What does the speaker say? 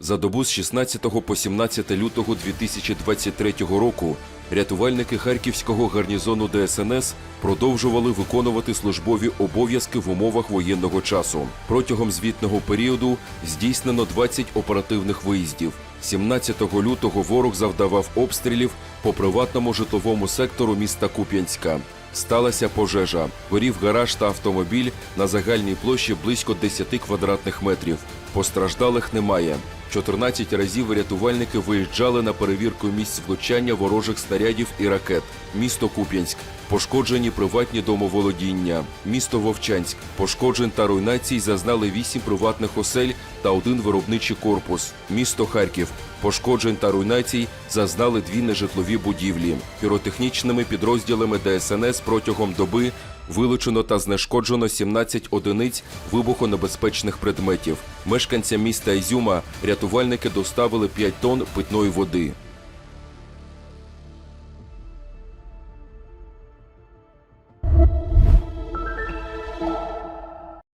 За добу з 16 по 17 лютого 2023 року рятувальники Харківського гарнізону ДСНС продовжували виконувати службові обов'язки в умовах воєнного часу. Протягом звітного періоду здійснено 20 оперативних виїздів. 17 лютого ворог завдавав обстрілів по приватному житловому сектору міста Куп'янська. Сталася пожежа. Горів гараж та автомобіль на загальній площі близько 10 квадратних метрів. Постраждалих немає. 14 разів рятувальники виїжджали на перевірку місць влучання ворожих снарядів і ракет. Місто Куп'янськ. Пошкоджені приватні домоволодіння. Місто Вовчанськ. Пошкоджень та руйнацій зазнали 8 приватних осель та один виробничий корпус. Місто Харків. Пошкоджень та руйнацій зазнали дві нежитлові будівлі. Піротехнічними підрозділами ДСНС протягом доби вилучено та знешкоджено 17 одиниць вибухонебезпечних предметів. Мешканцям міста Ізюма рятувальники доставили 5 тонн питної води.